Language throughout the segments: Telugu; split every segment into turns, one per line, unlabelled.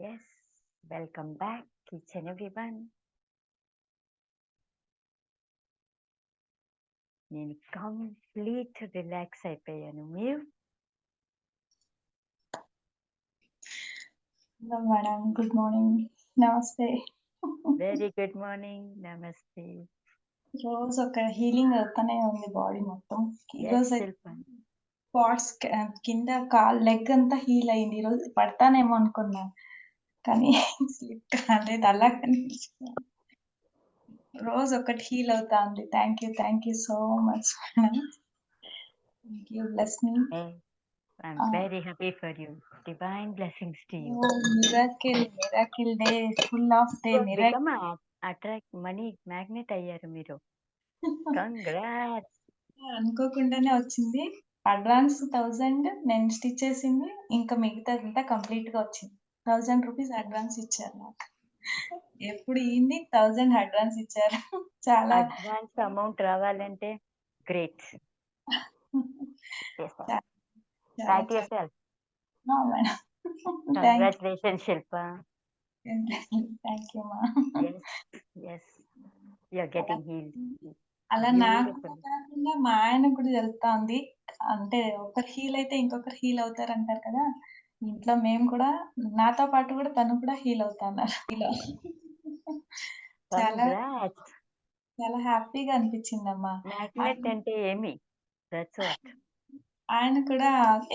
Yes, welcome back, each and everyone. నేను కంప్లీట్ రిలాక్స్ అయిపోయాను మీరు
hello madam good morning namaste
very good morning namaste
రోజు ఒక హీలింగ్ అవుతానే ఉంది బాడీ మొత్తం
ఎస్
ఈరోజు
శిల్ప
స్పాట్స్ కింద కాల్ లెగ్ అంతా హీల్ అయింది ఈరోజు పడతానేమో అనుకున్నా కానీ స్లిప్ కాలేదు అలా కనిపించింది రోజు ఒకటి హీల్ అవుతా ఉంది. Thank you thank you so much madam thank you bless me
I'm very happy for you divine blessings to you
miracle miracle day full of day miracle
become attract money magnet అయ్యారు మీరు. కంగ్రాట్స్
అనుకోకుండానే వచ్చింది. అడ్వాన్స్ థౌజండ్ నేను స్టిచ్ చేసింది. ఇంకా మిగతాదంతా కంప్లీట్గా వచ్చింది. థౌజండ్ రూపీస్ అడ్వాన్స్ ఇచ్చారు నాకు. ఎప్పుడు ఇన్ని థౌజండ్ అడ్వాన్స్ ఇచ్చారు. చాలా
అడ్వాన్స్ అమౌంట్ రావాలంటే
great.
Congratulation Shilpa
thank you మా
ఎస్ యూఆర్ గెటింగ్ హీల్
అలా నాకు కాకుండా మా ఆయన కూడా తెలుస్తుంది అంటే ఒకరు హీల్ అయితే ఇంకొకరు హీల్ అవుతారు అంటారు కదా. ఇంట్లో మేము కూడా నాతో పాటు కూడా తను కూడా హీల్ అవుతున్నారు. ఇలా చాలా చాలా హ్యాపీగా
అంటే ఏమి? దట్స్ వాట్
ఆయన కూడా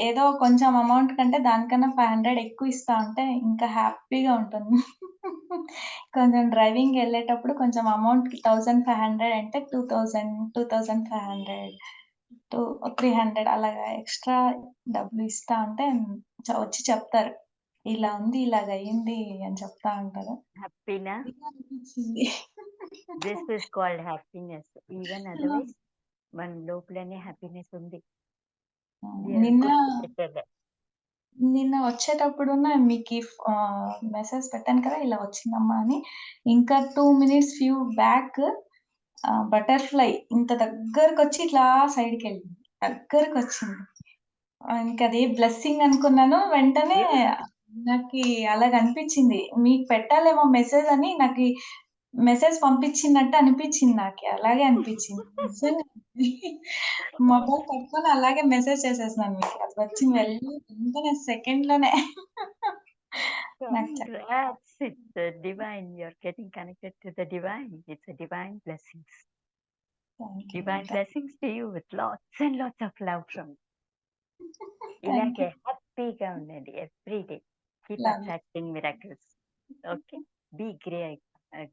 ఏదో కొంచెం అమౌంట్ కంటే దానికన్నా ఫైవ్ హండ్రెడ్ ఎక్కువ ఇస్తా ఉంటే ఇంకా హ్యాపీగా ఉంటుంది. కొంచెం డ్రైవింగ్ వెళ్ళేటప్పుడు కొంచెం అమౌంట్ థౌజండ్ ఫైవ్ హండ్రెడ్ అంటే two thousand two thousand five hundred. Two three hundred అలాగా ఎక్స్ట్రా డబ్బులు ఇస్తా ఉంటే వచ్చి చెప్తారు. ఇలా ఉంది ఇలాగ అయ్యింది అని చెప్తా ఉంటారు
హ్యాపీనా? This is called happiness even otherwise మన లోపలనే హ్యాపీనెస్ ఉంది.
నిన్న. నిన్న వచ్చేటప్పుడు మీకు మెసేజ్ పెట్టాను కదా ఇలా వచ్చిందమ్మా అని. ఇంకా two minutes few back butterfly ఇంత దగ్గరకు వచ్చి ఇట్లా సైడ్కి వెళ్ళింది దగ్గరకు వచ్చింది ఇంకా అది బ్లెస్సింగ్ అనుకున్నాను. వెంటనే నాకు అలాగ అనిపించింది మీకు పెట్టాలేమో మెసేజ్ అని నాకు మెసేజ్ పంపించినట్టు అనిపించింది నాకు. అలాగే అనిపించింది. మొబైల్ పట్టుకొని అలాగే మెసేజ్ చేసేసినాను మీకు. అది వచ్చి వెళ్ళి వెంటనే సెకండ్లోనే
Congrats, it's a divine. You're getting connected to the divine. It's a divine blessings.
thank you.
Divine blessings to you with lots and lots of love from you.
Thank
ఇలాగే
you.
హ్యాపీగా ఉండండి every day keep
Love you.
Attracting miracles okay be grey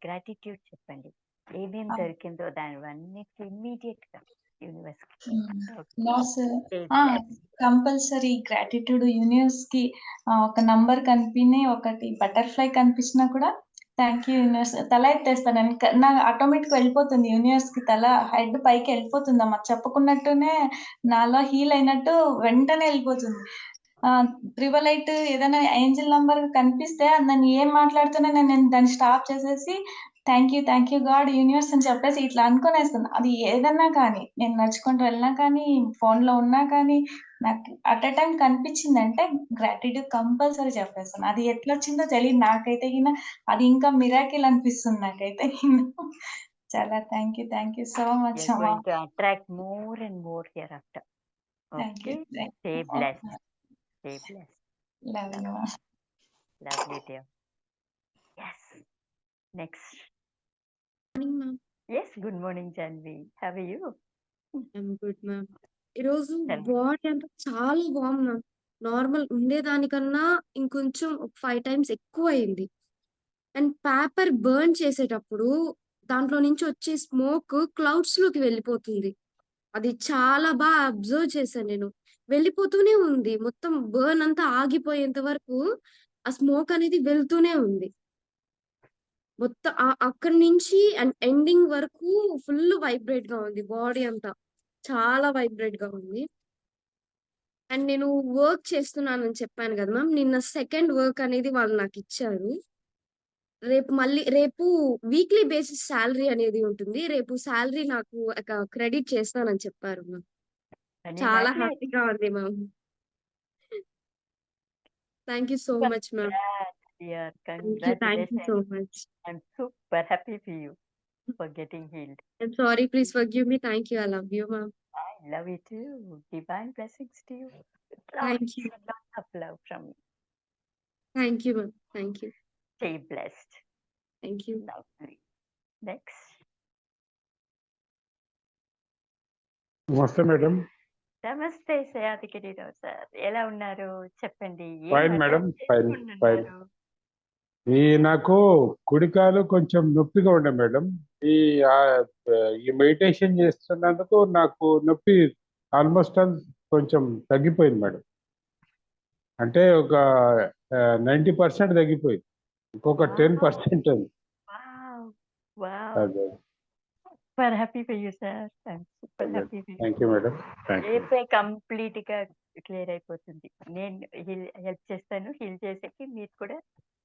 gratitude చెప్పండి ఏమేం
Ah.
దొరికిందో దానివన్నిటికీ ఇమ్మీడియట్ గా
Universe sir compulsory gratitude యూనివర్స్కి ఒక నంబర్ కనిపిని ఒకటి బటర్ఫ్లై కనిపించినా కూడా థ్యాంక్ యూ యూనివర్స్ తల ఎత్తేస్తాను. క- నా ఆటోమేటిక్ వెళ్ళిపోతుంది యూనివర్స్కి తల హెడ్ పైకి వెళ్ళిపోతుంది అమ్మ చెప్పకున్నట్టునే నాలో హీల్ అయినట్టు వెంటనే వెళ్ళిపోతుంది. ట్రిబల్ ఎయిట్ ఏదైనా ఏంజిల్ నంబర్ కనిపిస్తే అది నన్ను ఏం మాట్లాడుతున్నా నేను నేను దాన్ని స్టాప్ చేసేసి thank you thank you God universe అని చెప్పేసి ఇట్లా అనుకునేస్తాను అది ఏదన్నా కానీ నేను నడుచుకుంటూ వెళ్ళినా కానీ phone లో ఉన్నా కానీ నాకు అట్ ఎ టైం కనిపించిందంటే గ్రాటిట్యూడ్ కంపల్సరీ చెప్పేస్తాను అది ఎట్లా వచ్చిందో తెలియదు నాకైతే గిన అది ఇంకా మిరాకిల్ అనిపిస్తుంది నాకైతే. చాలా thank you
thank
you
so much attract more and more hereafter.
Thank
you? Stay blessed. Stay blessed.
Love
you dear. Yes. Next.
Morning ma'am.
Yes, good morning, Janvi. How are you?
I'm good ma'am ఈరోజు. బాడీ అంతా చాలా బాగుంది మ్యామ్ నార్మల్ ఉండేదానికన్నా ఇంకొంచెం ఒక ఫైవ్ టైమ్స్ ఎక్కువ అయింది అండ్ పేపర్ బర్న్ చేసేటప్పుడు దాంట్లో నుంచి వచ్చే స్మోక్ క్లౌడ్స్లోకి వెళ్ళిపోతుంది. అది చాలా బాగా అబ్జర్వ్ చేశాను నేను. వెళ్ళిపోతూనే ఉంది. మొత్తం బర్న్ అంతా ఆగిపోయేంత వరకు ఆ స్మోక్ అనేది వెళ్తూనే ఉంది. మొత్తం అక్కడి నుంచి ఎండింగ్ వరకు ఫుల్ వైబ్రేట్గా ఉంది బాడీ అంతా చాలా వైబ్రేట్గా ఉంది. అండ్ నేను వర్క్ చేస్తున్నానని చెప్పాను కదా మ్యామ్ నిన్న సెకండ్ వర్క్ అనేది వాళ్ళు నాకు ఇచ్చారు. రేపు మళ్ళీ రేపు వీక్లీ బేసిస్ శాలరీ అనేది ఉంటుంది రేపు శాలరీ నాకు క్రెడిట్ చేస్తానని చెప్పారు మ్యామ్. చాలా. హ్యాపీగా ఉంది ma'am. Thank you so much
ma'am. dear.
Thank you. Thank you
Congratulations.
so much.
I'm super happy for you for getting healed.
I'm sorry. Please forgive me. Thank you. I love you, ma'am.
I love you too. Divine blessings to you.
Thank
Lots
you.
and lots of love from me.
Thank you, ma'am. Thank you.
Stay blessed.
Thank you.
Lovely. Next.
నమస్తే మేడం
నమస్తే సయాదిగిరిరావు సార్ ఎలా ఉన్నారు చెప్పండి ఏం
ఫైన్
అర్థం
మేడం ఫైన్ ఫైన్
చేసుకుంటున్నారు?
ఈ నాకు కుడికాలు కొంచెం నొప్పిగా ఉండే మేడం. ఈ ఈ మెడిటేషన్ చేస్తున్నందుకు నాకు నొప్పి ఆల్మోస్ట్ ఆల్ కొంచెం తగ్గిపోయింది మేడం. అంటే ఒక నైంటీ పర్సెంట్ తగ్గిపోయింది. ఇంకొక టెన్ పర్సెంట్ ఉంది. అదే.
Sir. I'm super
Okay.
happy for you.
Thank you madam you
రేపే కంప్లీట్గా క్లియర్ అయిపోతుంది. నేను హెల్ప్ చేస్తాను. హీల్ చేసేకి మీరు కూడా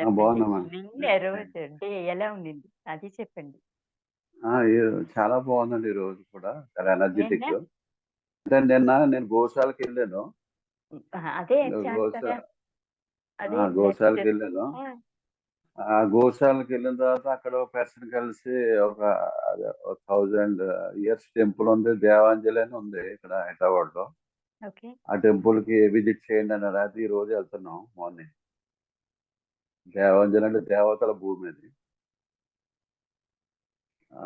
చెప్పండి. ఎలా ఉండింది? అది చెప్పండి.
చాలా బాగుందండి ఈ రోజు కూడా. చాలా ఎనర్జెటిక్? అంటే నిన్న నేను గోశాలకు వెళ్ళాను.
అదే
గోశాలకు వెళ్ళాను.
ఆ,
గోశాలకు వెళ్ళిన తర్వాత అక్కడ ఒక పర్సన్ కలిసి ఒక థౌజండ్ ఇయర్స్ టెంపుల్ ఉంది. దేవాంజలి అని ఉంది ఇక్కడ
హైదరాబాద్లో
ఆ టెంపుల్కి విజిట్ చేయండి అన్నారు. అది ఈ రోజు వెళ్తున్నాం మార్నింగ్. దేవాంజలి అంటే దేవతల భూమి అది.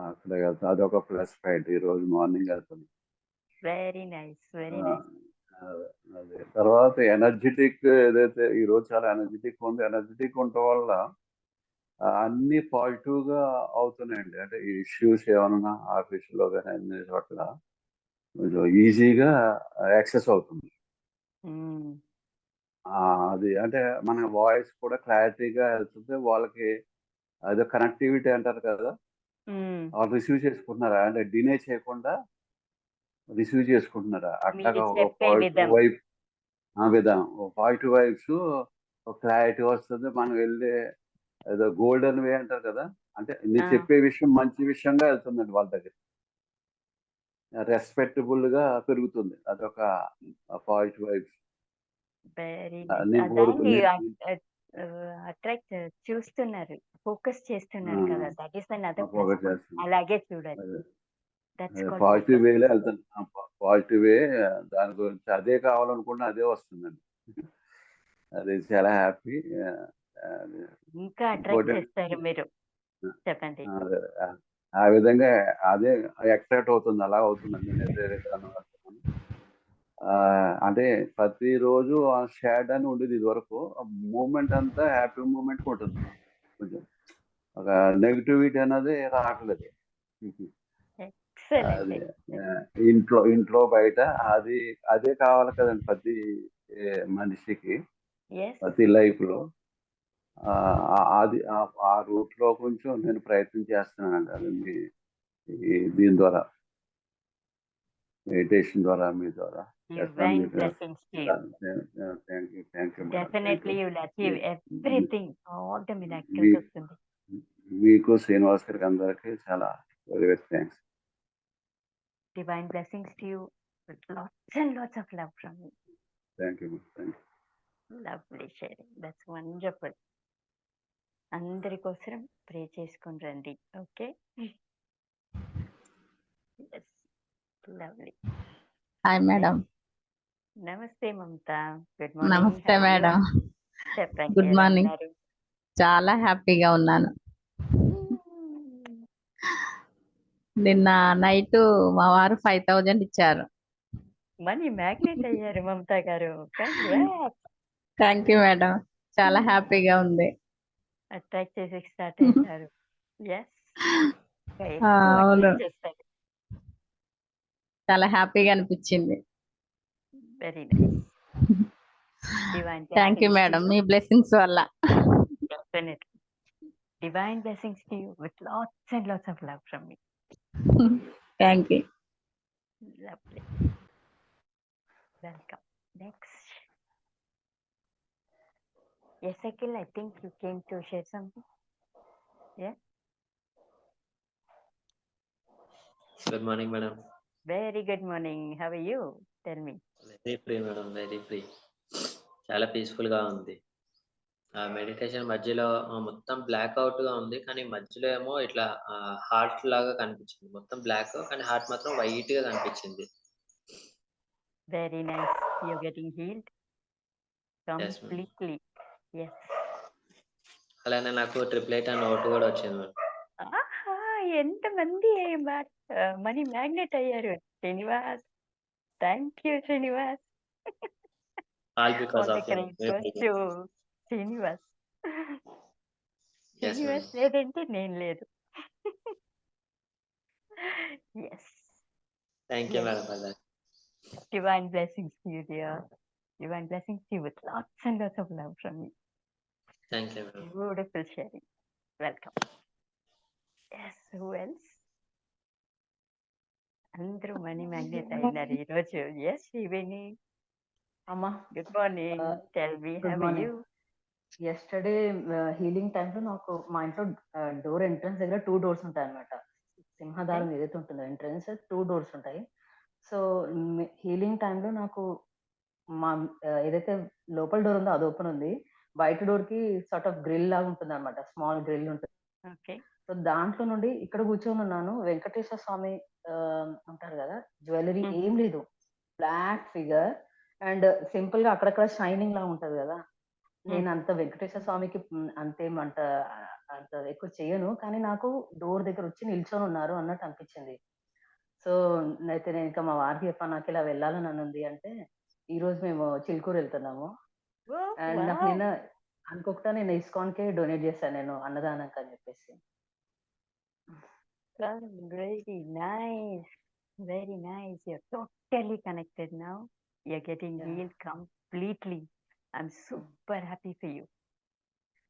అక్కడ వెళ్తాం అదొక ప్లస్ పాయింట్ ఈ రోజు మార్నింగ్ వెళ్తున్నాం
వెరీ నైస్ వెరీ నైస్
అదే అదే. తర్వాత ఎనర్జెటిక్ ఏదైతే ఈ రోజు చాలా ఎనర్జెటిక్ ఉంది. ఎనర్జెటిక్ ఉండటం వల్ల అన్ని పాజిటివ్గా అవుతున్నాయండి. అంటే ఈ ఇష్యూస్ ఏమన్నా ఆఫీస్లో కానీ అన్ని చోట్ల ఈజీగా యాక్సెస్ అవుతుంది. ఆ, అది అంటే మన వాయిస్ కూడా క్లారిటీగా వెళ్తుంది వాళ్ళకి అదే కనెక్టివిటీ అంటారు కదా! వాళ్ళు రిసీవ్ చేసుకుంటున్నారా? అంటే డినే చేయకుండా రిసీవ్ చేసుకుంటున్నారా? అట్లాగా ఒక
చెప్పే విధం.
పాజిటివ్ వైబ్ ఆ విధం. పాజిటివ్ వైబ్స్ ఒక క్లారిటీ వస్తుంది. మనం వెళ్ళే ఏదో గోల్డెన్ వే అంటారు కదా! అంటే నేను
ఆ.
చెప్పే విషయం మంచి విషయంగా వెళ్తుందండి వాళ్ళ దగ్గర. రెస్పెక్టబుల్గా పెరుగుతుంది. అదొక పాజిటివ్ వైబ్స్
వెరీ అట్రాక్ట్ చూస్తున్నారు ఫోకస్ చేస్తున్నారు. కదా. దట్ ఈస్
చేస్తుంది
అలాగే చూడాలి
పాజిటివ్ వేలో వెళ్తాను. పాజిటివ్ వే దాని గురించి అదే కావాలనుకుంటే అదే వస్తుందండి. అది చాలా హ్యాపీ
ఇంకా అట్రాక్ట్ చేస్తారు మీరు. చెప్పండి.
ఆ విధంగా అదే ఎక్సైట్ అవుతుంది. అలా అవుతుందండి నేను అదే విధానం వెళ్తున్నాను. ఆ, అంటే ప్రతిరోజు ఆ షాడ్ అని ఉండేది ఇది వరకు మూమెంట్ అంతా హ్యాపీ మూమెంట్ ఉంటుంది. కొంచెం ఒక నెగిటివిటీ అనేది రావట్లేదు. అదే ఇంట్లో ఇంట్లో బయట అది అదే కావాలి కదండి ప్రతి మనిషికి. ప్రతి లైఫ్లో. అది ఆ- రూట్లో కొంచెం నేను ప్రయత్నం చేస్తున్నానండి. అది దీని ద్వారా మెడిటేషన్ ద్వారా మీ ద్వారా. You
definitely you will achieve
Yeah.
Everything all the miracles
We-
వస్తుంది
మీకు శ్రీనివాస్ గారికి అందరికీ చాలా very very thanks
divine blessings to you with lots and lots of love from you
thank you thank you
lovely sharing that's wonderful అందరి కోసం ప్రే చేసుకొని రండి. Okay lovely
hi madam
namaste Mamata. Good morning
namaste madam.
చెప్పండి
morning.
ఉన్నారు?
చాలా హ్యాపీగా ఉన్నాను. నిన్న నైట్ మా వారు ఫైవ్ థౌజండ్ ఇచ్చారు.
మనీ మ్యాగ్నెట్ అయ్యారు మమత గారు.
Thank you madam. చాలా హ్యాపీగా ఉంది.
అట్రాక్ట్ చేసి స్టార్ట్ అయ్యారు
అవును. చాలా హ్యాపీగా అనిపించింది.
Very nice divine
thank you madam me blessings వల్ల
definitely Divine blessings to you with lots and lots of love from me.
Thank you
Lovely. Welcome. Next. Yes, Akhil, I think you came to share something.
Good morning madam
Very good morning. How are you? Tell me.
Very free madam very free చాలా పీస్ఫుల్గా ఉంది. ఆ మెడిటేషన్ మధ్యలో మొత్తం బ్లాక్ అవుట్గా ఉంది. కానీ మధ్యలో ఏమో ఇట్లా హార్ట్ లాగా కనిపించింది. మొత్తం బ్లాక్ కానీ హార్ట్ మాత్రం వైట్గా కనిపించింది.
Nice. You're getting healed
ma'am.
completely. Yes.
అలానే నాకు ట్రిప్లెట్ అండ్ ఓటు కూడా వచ్చింది మేడం
ఆహా ఎంతమంది మనీ మ్యాగ్నెట్ అయ్యారు? Srinivas. Thank you Srinivas
all because
All the
of
credit goes to Srinivas
Yes,
Srinivas
ma'am.
లేదంటే నేను లేదు yes
thank you
Yes.
Madam for that
divine blessings to you dear divine blessings to you with lots and lots of love from me
thank you madam
beautiful sharing welcome yes who else అందరూ మనీ మ్యాగ్నెట్ అయినారు ఈరోజు. ఎస్ శ్రీవేణి
అమ్మా
good morning
Uh,
tell
me
how
morning.
You
yesterday healing టైంలో నాకు మా ఇంట్లో డోర్ ఎంట్రన్స్ దగ్గర టూ డోర్స్ ఉంటాయి అనమాట సింహదారం ఏదైతే ఉంటుందో ఎంట్రన్స్ టూ డోర్స్ ఉంటాయి. సో హీలింగ్ టైంలో నాకు మా uh, ఏదైతే లోపల డోర్ ఉందో అది ఓపెన్ ఉంది. బయట డోర్కి సార్ట్ ఆఫ్ గ్రిల్ లాగా ఉంటుంది అనమాట స్మాల్ గ్రిల్ ఉంటుంది సో దాంట్లో నుండి ఇక్కడ కూర్చొని ఉన్నాను. వెంకటేశ్వర స్వామి ఆ, ఉంటారు కదా జ్యువెలరీ. ఏం లేదు. బ్లాక్ ఫిగర్ అండ్ సింపుల్గా అక్కడక్కడ షైనింగ్ లా ఉంటది కదా. నేను అంత వెంకటేశ్వర స్వామికి మ్, అంతేం ఎక్కువ చేయను కానీ నాకు డోర్ దగ్గర వచ్చి నిల్చొని ఉన్నారు అన్నట్టు అనిపించింది. సో అయితే నేను ఇంకా మా వారికి చెప్పాను నాకు ఇలా వెళ్ళాలని అని ఉంది అంటే ఈ రోజు మేము చిలుకూరు వెళ్తున్నాము. అండ్ నాకు నిన్న అనుకోకుండా నేను ఇస్కాన్ కే డొనేట్ చేశాను నేను అన్నదానంకి అని చెప్పేసి.
Very nice very nice. You're totally connected now. You're getting
Yeah.
healed completely. I'm super happy for you.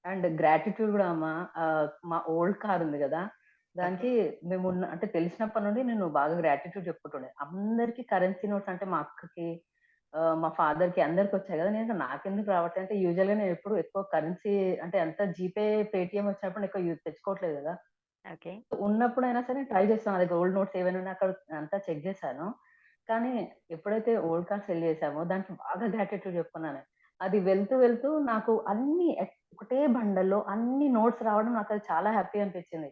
And gratitude కూడా అమ్మా. ఆ, మా ఓల్డ్ కార్ ఉంది కదా. దానికి మేము ఉన్న అంటే తెలిసినప్పటి నుండి నేను బాగా గ్రాటిట్యూడ్ చెప్పుకుంటుండే. అందరికి కరెన్సీ నోట్స్ అంటే మా అక్కకి ఆ, మా ఫాదర్కి అందరికి వచ్చాయి కదా. నేను నాకెందుకు రావట్లేదు? అంటే యూజువల్గా నేను ఎప్పుడు ఎక్కువ కరెన్సీ అంటే అంత జీపే పేటిఎం వచ్చినప్పుడు ఎక్కువ యూజ్ తెచ్చుకోవట్లేదు కదా.
Okay
ఉన్నప్పుడు అయినా సరే ట్రై చేస్తాను. అది ఓల్డ్ నోట్స్ ఏమైనా ఉన్నా అక్కడ అంతా చెక్ చేశాను. కానీ ఎప్పుడైతే ఓల్డ్ కార్డ్ సెల్ చేసామో దానికి బాగా గ్రాటిట్యూడ్ చెప్పుకున్నాను. అది వెళ్తూ వెళ్తూ నాకు అన్ని ఒకటే బండల్లో అన్ని నోట్స్ రావడం నాకు అది చాలా హ్యాపీ అనిపించింది.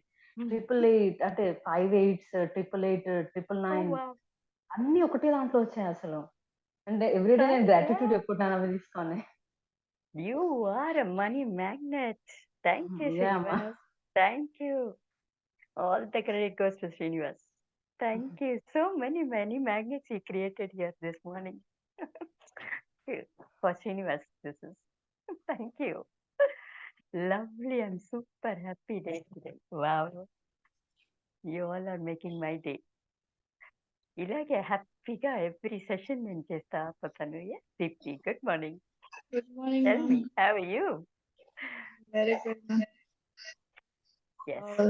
ట్రిపుల్ ఎయిట్ అంటే five eights triple
eight
triple
nine.
అన్ని ఒకటే దాంట్లో వచ్చాయి అసలు. అంటే ఎవ్రీడే నేను. గ్రాటిట్యూడ్ చెప్పుకుంటాను అవి తీసుకొని.
You are a money magnet. Thank you,
Yeah,
All the credit goes to Srinivas. Thank you. So many, many magnets he created here this morning. For Srinivas, this is. Thank you. Lovely and super happy day today. Wow. You all are making my day. ఇలాగే హ్యాపీగా ఎవ్రీ సెషన్ నేను చేస్తా పోతాను Deepti good morning
good morning
tell me how you
very good
yes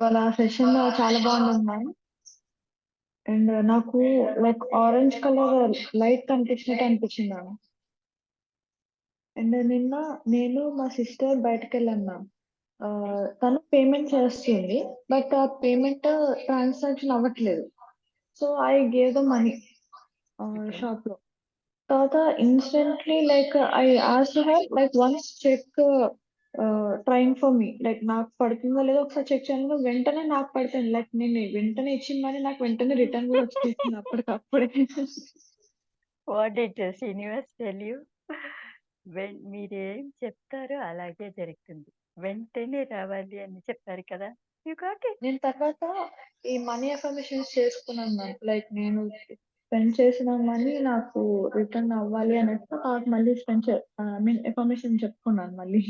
వాళ్ళ సెషన్ చాలా బాగుంది మ్యామ్ అండ్ నాకు లైక్ ఆరెంజ్ కలర్ లైట్ కనిపించినట్టు అనిపించింది మ్యామ్ అండ్ నిన్న నేను మా సిస్టర్ బయటకు వెళ్ళాను మ్యామ్ తను పేమెంట్ చేస్తుంది బట్ ఆ పేమెంట్ ట్రాన్సాక్షన్ అవ్వట్లేదు. So I gave the money షాప్లో. తర్వాత instantly like I as have like once check trying for me like నాకు పడుతుందో లేదో ఒకసారి చెక్ చేయాలి. వెంటనే నాకు పడుతుంది లైక్ నేను వెంటనే ఇచ్చిన మరి నాకు వెంటనే రిటర్న్ కూడా వచ్చేసింది అప్పటికప్పుడే.
What did Srinivas tell you మీరేం చెప్తారో అలాగే జరుగుతుంది. వెంటనే రావాలి అని చెప్పారు కదా.
నేను తర్వాత ఈ మనీ అఫర్మేషన్స్ చేసుకున్నాను మ్యామ్ లైక్ నేను స్పెండ్ చేసిన మనీ నాకు రిటర్న్ అవ్వాలి అన్నట్టు తర్వాత మళ్ళీ స్పెండ్ ఐ మీన్ ఇన్ఫర్మేషన్ చెప్పుకున్నాను మళ్ళీ.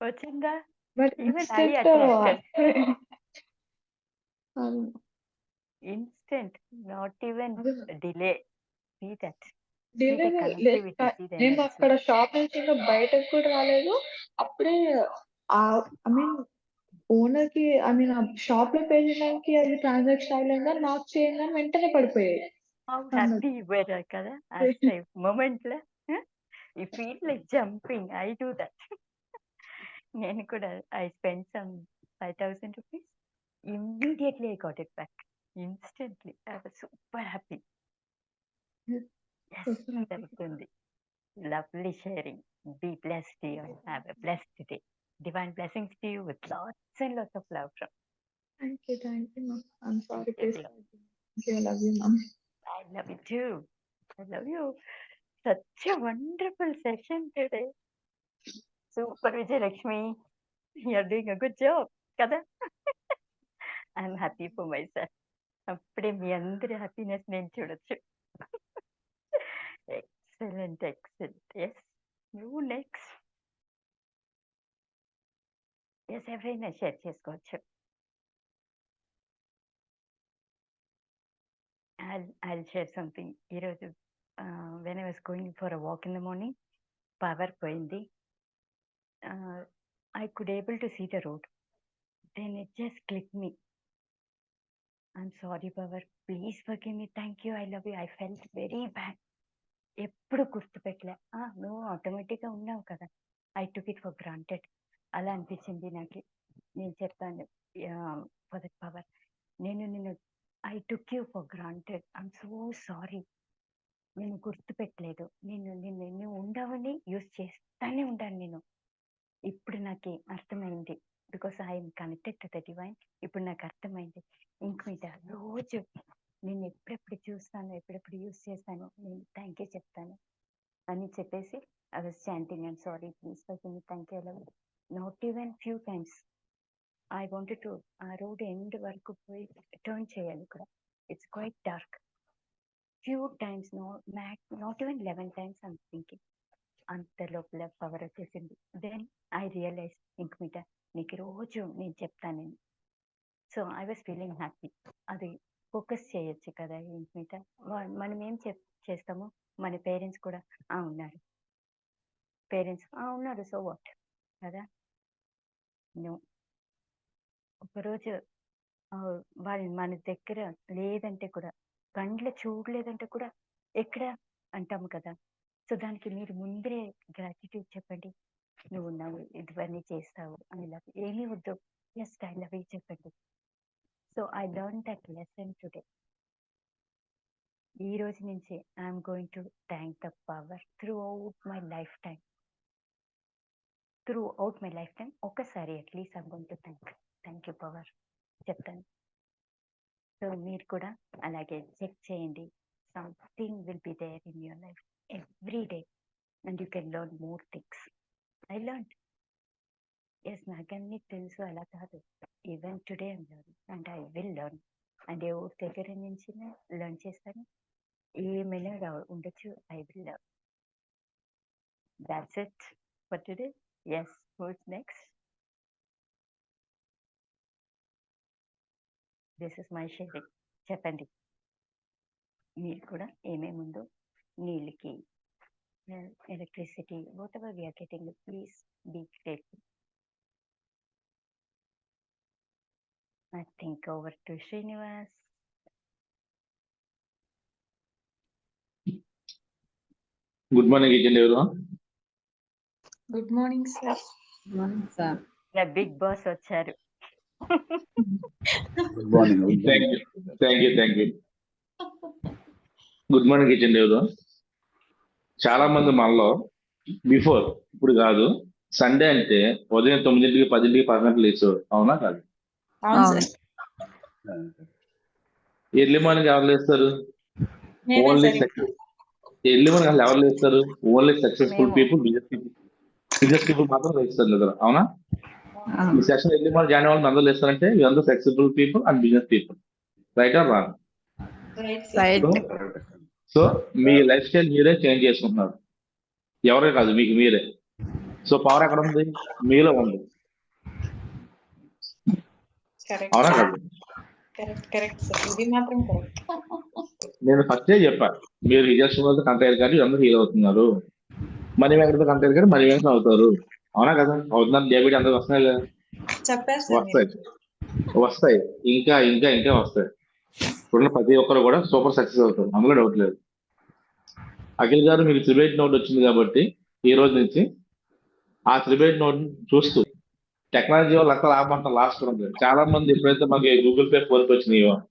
వచ్చిందా but attracted.
Um,
instant not
even
delay see that
నేను. అక్కడ షాప్ నుంచి ఇంకా బయటకు కూడా రాలేదు అప్పుడే ఐ మీన్ ఓనర్‌కి ఐ మీన్ ఆ షాప్‌లో పే చేయడానికి అది ట్రాన్సాక్షన్ అవ్వలేదా నాకు చేయంగానే వెంటనే పడిపోయాయి.
హ్యాపీ కదా! ఆ time మొమెంట్‌లో you feel like jumping. I do that. నేను కూడా I spend some 5000 rupees. Immediately I got it back. Instantly. I was super happy.
Yes.
Yes.
Super happy.
జరుగుతుంది. Lovely sharing. Be blessed you and have a blessed day. Divine blessings to you with lots and lots of love from
thank you. Thank you ma'am. I'm sorry
Yes,
please
yes.
Thank you. I love you ma'am.
I love you too. I love you. Such a wonderful session today. Super Vijay Lakshmi. You're doing a good job. కదా I'm happy for myself అప్పుడే మీ అందరి హ్యాపీనెస్ నేను చూడొచ్చు ఎక్సలెంట్ ఎక్సలెంట్ ఎస్ నువ్వు నెక్స్ట్ ఎస్ ఎవరైనా షేర్ చేసుకోవచ్చు I'll I'll share something. ఈరోజు when I was going for a walk in the morning power పోయింది I could able to see the road then it just click me I'm sorry power please forgive me thank you I love you I felt very bad ఎప్పుడు గుర్తుపెట్టలే "ఆ, నువ్వు ఆటోమేటిక్గా ఉన్నావు కదా. I took it for granted అలా అనిపించింది నాకు. నేను చెప్తాను ఫర్ దట్ పవర్ నేను నిన్ను I took you for granted I'm so sorry నేను గుర్తుపెట్టలేదు నేను నిన్ను నువ్వు ఉండవని యూస్ చేస్తానే ఉంటాను నేను. ఇప్పుడు నాకు అర్థమైంది. Because I'm connected to the divine. ఇప్పుడు నాకు అర్థమైంది. ఇంకొక రోజు నేను ఎప్పుడెప్పుడు చూస్తాను ఎప్పుడెప్పుడు యూస్ చేస్తాను నేను థ్యాంక్ యూ చెప్తాను అని చెప్పేసి I was chanting. And sorry please for thank you love not even few times I want to ఆ రోడ్ ఎండ్ వరకు పోయి టర్న్ చేయాలి ఇక్కడ it's quite dark few times no mac not even eleven times I'm thinking అంత లోపల పవర్ వచ్చేసింది. దెన్ ఐ రియలైజ్ ఇంక మీద నీకు రోజు నేను చెప్తాను so I was feeling happy అది ఫోకస్ చేయొచ్చు కదా ఇంక మీద వా- మనం ఏం చెప్ చేస్తామో? మన పేరెంట్స్ కూడా ఆ ఉన్నారు. పేరెంట్స్ ఆ ఉన్నారు సో వాట్ కదా? నో ఒకరోజు వాళ్ళు మన దగ్గర లేదంటే కూడా కండ్లు చూడలేదంటే కూడా ఎక్కడ అంటాము కదా? సో దానికి మీరు ముందే గ్రాటిట్యూడ్ చెప్పండి. నువ్వు ఉన్నావు ఇవన్నీ చేస్తావు అని లవ్ ఏమీ వద్దు. ఎస్ ఐ లవ్ యూ చెప్పండి. So I learn that lesson today ఈ రోజు నుంచి I'm going to thank the power throughout my life time throughout my life time ఒకసారి at least I'm going to thank thank you power చెప్తాను. సో మీరు కూడా అలాగే చెక్ చేయండి. Something will be there in your life every day and you can learn more things I learn yes నాకన్నీ తెలుసు అలా కాదు. Even today I'm learn and I will learn and ఎవరి దగ్గర నుంచి లర్న్ చేస్తాను? ఏమైనా ఉండొచ్చు? I will learn that's it for today yes who's next this is my sharing చెప్పండి. మీరు కూడా ఏమేమి ఉందో నీళ్ళకి electricity whatever we're getting please be grateful I think over to Srinivas.
Good morning each and every
good morning sir
sir
నా బిగ్ బాస్ వచ్చారు
good morning good
thank you thank you thank you good morning each and every చాలా మంది మనలో బిఫోర్ ఇప్పుడు కాదు. సండే అంటే ఉదయం తొమ్మిదింటికి పదింటికి పదకొండు లేచారు అవునా కాదు?
అవును
అవును.
సార్
ఎర్లీ మార్నింగ్ ఎవరు లేస్తారు? Only
sir.
ఎర్లీ మార్నింగ్ అసలు ఎవరు లేస్తారు? Only
successful.
People business people. Business people మాత్రం లేస్తారు నిద్ర. అవునా? ఈ సెషన్ ఎర్లీ మార్నింగ్ జాయిన్ అవ్వాలి అందరూ లేస్తారంటే అందరూ successful people and business people. Right or wrong?
Right
so me life style మీరే చేంజ్ చేసుకుంటున్నారు. ఎవరే కాదు మీకు మీరే. సో పవర్ ఎక్కడ ఉంది? మీలో ఉంది. అవునా కాదు? నేను ఫస్టే చెప్పాను మీరు రిజల్ట్స్ వాళ్ళతో కంపేర్ కానీ అందరూ హీల్ అవుతున్నారు. మనీ వెంకటతో కంపేర్ కానీ మనీ వెంకట అవుతారు. అవునా కదా? అవుతున్నారు. డెబిట్ అందరికి వస్తున్నాయి కదా. వస్తాయి. వస్తాయి. ఇంకా ఇంకా ఇంకా వస్తాయి. ఇప్పుడున్న ప్రతి ఒక్కరు కూడా సూపర్ సక్సెస్ అవుతారు. అందులో డౌట్ లేదు. అఖిల్ గారు మీకు త్రిబేట్ నోట్ వచ్చింది కాబట్టి ఈ రోజు నుంచి ఆ త్రిబేట్ నోట్ చూస్తూ టెక్నాలజీ వల్ల అంతా లాభం అంతా లాస్ట్ ఉంది. చాలా మంది ఎప్పుడైతే మాకు గూగుల్ పే ఫోన్ పే వచ్చినాయో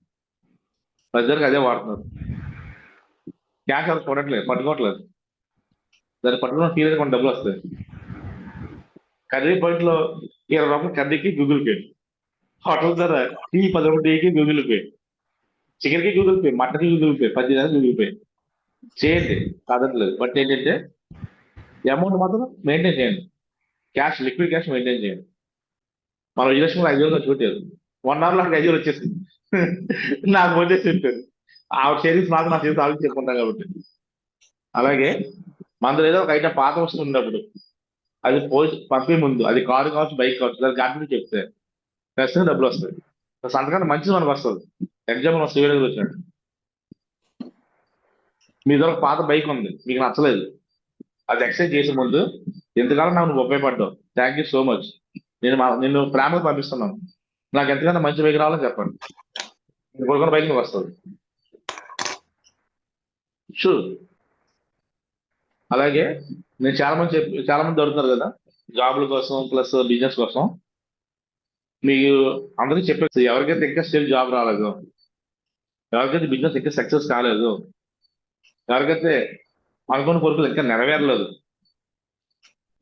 ప్రజలకు అదే వాడుతున్నారు. క్యాష్ అది చూడట్లేదు పట్టుకోవట్లేదు. దాన్ని పట్టుకున్న ఫీల్ కొన్ని డబ్బులు వస్తాయి. కర్రీ పాయింట్లో ఇరవై రూపాయలు కర్రీకి గూగుల్ పే. హోటల్ ధర టీ పది గూగుల్ పే. చికెన్కి గూగుల్ పే మటన్కి గూగుల్ పే పది దాకా గూగుల్ పే చేయండి కాదట్లేదు బట్ ఏంటంటే అమౌంట్ మాత్రం మెయింటైన్ చేయండి. క్యాష్ లిక్విడ్ క్యాష్ మెయింటైన్ చేయండి. మనం విజయలక్ష్మి ఐదు వేలు చూడలేదు వన్ అవర్లో ఐదు వేలు వచ్చేసింది. నాకు వచ్చేసి ఉంటుంది ఆ సేవింగ్స్ మాత్రం నా చేసి ఆవిడ చెప్పుకుంటాం కాబట్టి. అలాగే మనలో ఏదో ఒక ఐటమ్ పాత వస్తువు ఉన్నప్పుడు అది పోస్ట్ పంపే ముందు అది కారు కావచ్చు బైక్ కావచ్చు దాని గాడి చెప్తే ఖచ్చితంగా డబ్బులు వస్తాయి. సంతకాన్ని మంచిది మనకు వస్తుంది. ఎగ్జాంపుల్ మన సివిల్ వచ్చినట్టు మీ దగ్గర ఒక పాత బైక్ ఉంది మీకు నచ్చలేదు. అది ఎక్సైజ్ చేసే ముందు ఎంతకాలం నాకు నువ్వు ఉపయోగపడ్డావు. థ్యాంక్ యూ సో మచ్ నేను మా- నిన్ను ప్రేమగా పంపిస్తున్నాను. నాకు ఎంతకన్నా మంచి బైక్ రావాలని చెప్పండి. నేను కొనుక్కున్న బైక్ నువ్వు వస్తుంది. షూర్ అలాగే నేను చాలా మంది చెప్పి చాలా మంది దొరుకుతున్నారు కదా జాబుల కోసం ప్లస్ బిజినెస్ కోసం. మీకు అందరికీ చెప్పేసి ఎవరికైతే ఇంకా స్టిల్ జాబ్ రాలేదు ఎవరికైతే బిజినెస్ ఇంకా సక్సెస్ కాలేదు. ఎవరికైతే అనుకున్న కోరికలు ఇంకా నెరవేరలేదు.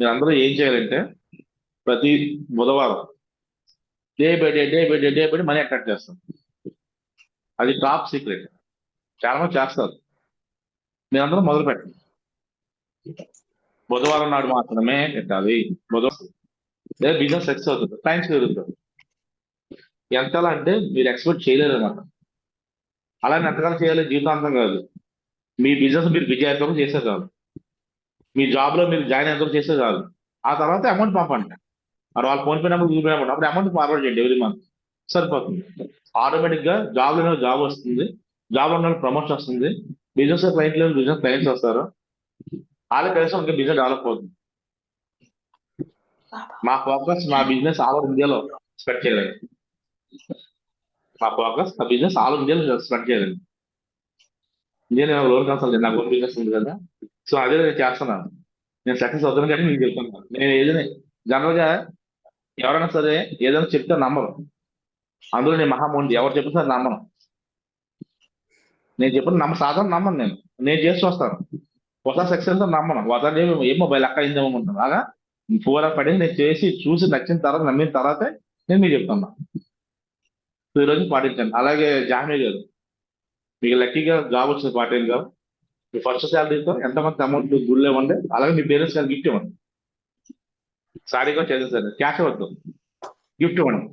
మీరు అందరూ ఏం చేయాలంటే ప్రతి బుధవారం day by day day by day day by day money attract చేస్తాం. అది టాప్ సీక్రెట్ చాలా మంది చేస్తారు. మీరందరూ మొదలు పెట్టండి. బుధవారం నాడు మాత్రమే పెట్టాలి. బుధవారం లేదా బిజినెస్ సక్సెస్ అవుతుంది. టైమ్స్ పెరుగుతుంది ఎంతలా అంటే మీరు ఎక్స్పెక్ట్ చేయలేరు అనమాట అలానే ఎంతకాలం చేయాలి జీవితాంతం కాదు. మీ బిజినెస్ మీరు విజయవంతం చేసే చాలు మీ జాబ్లో మీరు జాయిన్ అయ్యేందుకు చేసే చాలు ఆ తర్వాత అమౌంట్ పంపండి. మరి వాళ్ళు PhonePe number Google Pay number అప్పుడు అమౌంట్ ఫార్వర్డ్ చేయండి ఎవ్రీ మంత్. సరిపోతుంది. ఆటోమేటిక్గా జాబ్లో జాబ్ వస్తుంది. జాబ్ ఉన్న ప్రమోషన్ వస్తుంది. బిజినెస్ క్లయింట్ లేని బిజినెస్ క్లయింట్స్ వస్తారు. వాళ్ళ కలిసి ఇంకా బిజినెస్ డెవలప్ అవుతుంది. మా ఫోకస్ మా బిజినెస్ ఆల్ ఓవర్ ఇండియాలో స్ప్రెడ్ చేయలేదు. నా ఫోకస్ నా బిజినెస్ ఆల్ ఇండియాలో స్ప్రెడ్ చేయాలండి ఇండియా నేను లోన్ కన్సల్ట్ నాకు ఓన్ బిజినెస్ ఉంది కదా సో అదే నేను చేస్తున్నాను నేను సక్సెస్ అవుతాను కానీ నేను చెప్తున్నాను నేను ఏదైనా జనరల్గా ఎవరైనా సరే ఏదైనా చెప్తే నమ్మరు అందులో నేను మహామౌండి ఎవరు చెప్పినా సరే నమ్మను నేను చెప్పిన నమ్మ సాధారణ నమ్మను నేను నేను చేసి వస్తాను వసా సక్సెస్ నమ్మను ఒకసారి ఏం ఏ మొబైల్ అక్క అయిందేమో అనుకుంటాను అలాగా ఫోర్ పడి నేను చేసి చూసి నచ్చిన తర్వాత నమ్మిన తర్వాతే నేను మీకు చెప్తున్నాను సో ఈ రోజు పాటించండి అలాగే జాహ్నవి గారు. మీకు లక్కీగా జాబ్ వచ్చింది పార్ట్ టైం జాబ్ మీ ఫస్ట్ శాలరీతో ఎంతమంది అమౌంట్ గుళ్ళు ఇవ్వండి. అలాగే మీ పేరెంట్స్ గారు గిఫ్ట్ ఇవ్వండి. సారీ కూడా చేసేసారు క్యాష్ ఇవ్వద్దు. గిఫ్ట్ ఇవ్వండి.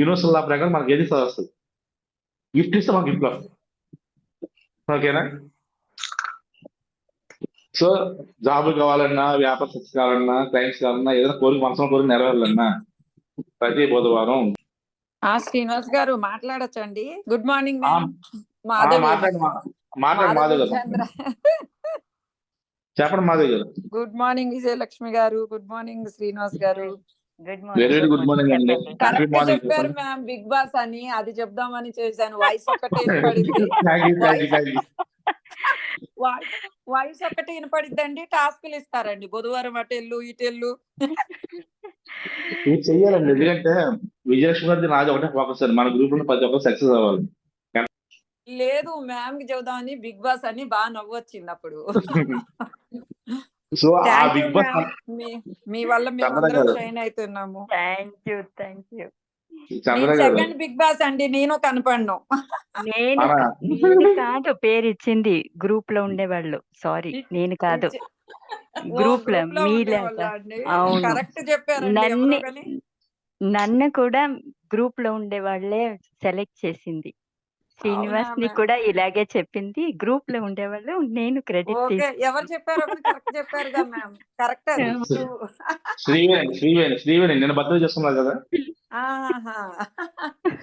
యూనివర్సల్ లా ప్రకారం మనకి ఏది వస్తుంది? గిఫ్ట్ ఇస్తే మనకి గిఫ్ట్ వస్తుంది. ఓకేనా? సో జాబ్ కావాలన్నా వ్యాపార సక్సెస్ కావాలన్నా క్లయింట్స్ కావాలన్నా ఏదైనా కోరిక మనసులో కోరిక నెరవేరాలన్నా ప్రతి బుధవారం
ఆ శ్రీనివాస్ గారు మాట్లాడచ్చండి. గుడ్ మార్నింగ్
చెప్పండి మాధవ్ గారు.
గుడ్ మార్నింగ్ విజయలక్ష్మి గారు. గుడ్ మార్నింగ్ శ్రీనివాస్ గారు.
Good
very very good morning అండి.
చెప్పారు మ్యామ్ బిగ్ బాస్ అని. అది చెప్దామని చేశాను. వాయిస్ ఒకటి వాయిస్ ఒకటి వినపడిద్దండి టాస్క్లు ఇస్తారండి. బుధవారం అటెళ్ళు ఇటెళ్ళు
ఇది చెయ్యాలండి ఎందుకంటే విజయలక్ష్మి గారి నాది ఒకటే ఫోకస్ అండి. మన గ్రూప్లో ప్రతి ఒక్కరు సక్సెస్ అవ్వాలి.
లేదు మ్యామ్కి చెబుదామని బిగ్ బాస్ అని బాగా నవ్వొచ్చింది అప్పుడు.
సో ఆ బిగ్ బాస్
మీ వల్ల మేము. షైన్ అవుతున్నాము.
Thank
you
thank
you
second big boss అండి నేను కనపడను.
నేను కాదు పేరు ఇచ్చింది గ్రూప్లో ఉండేవాళ్ళు. సారీ నేను కాదు. గ్రూప్లో
కరెక్ట్ చెప్పారండి
నన్ను
ఎవరో కానీ.
నన్ను కూడా గ్రూప్లో ఉండే వాళ్ళే సెలెక్ట్ చేసింది.
శ్రీనివాస్ని?
కూడా ఇలాగే చెప్పింది. గ్రూప్లో ఉండేవాళ్ళు. నేను క్రెడిట్
ఎవరు చెప్పారో కరెక్ట్ చెప్పారుగా మ్యామ్. కరెక్ట్ అది.
శ్రీవేణి శ్రీవేణి శ్రీవేణి. నేను చేస్తున్నా కదా.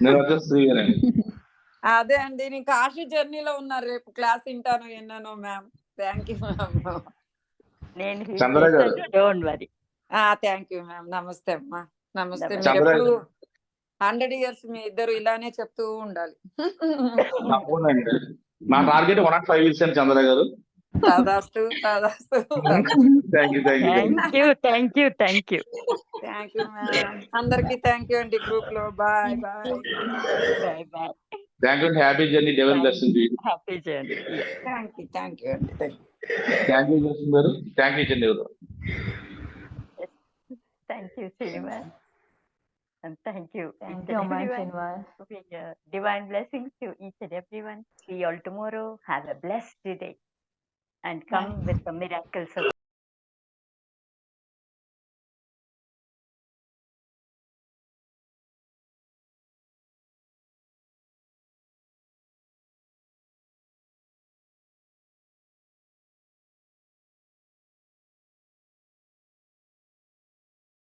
నేను శ్రీవేణి.
అదే అండి. నేను కాశీ జర్నీలో ఉన్నారు రేపు క్లాస్ వింటాను విన్నాను మ్యామ్. Thank you ma'am.
నేను. Don't worry.
Thank you ma'am. నమస్తే అమ్మా. నమస్తే. మీరు హండ్రెడ్ ఇయర్స్ మీ ఇద్దరు ఇలానే చెప్తూ ఉండాలి.
అవునండి నా target one not five years అండి చంద్ర గారు.
తదాస్తు తదాస్తు
thank
you thank you thank you thank
you thank you అందరికి థ్యాంక్ యూ అండి గ్రూప్లో. Bye bye
bye bye
thank you happy journey devil blessing to
happy journey
thank you thank you అండి. థ్యాంక్ యూ
థ్యాంక్ యూ గారు థ్యాంక్ యూ చండి
And thank you.
Thank you,
and
Amma and
everyone. Uh, Divine blessings to each and everyone. See you all tomorrow. Have a blessed day. And come with the miracles of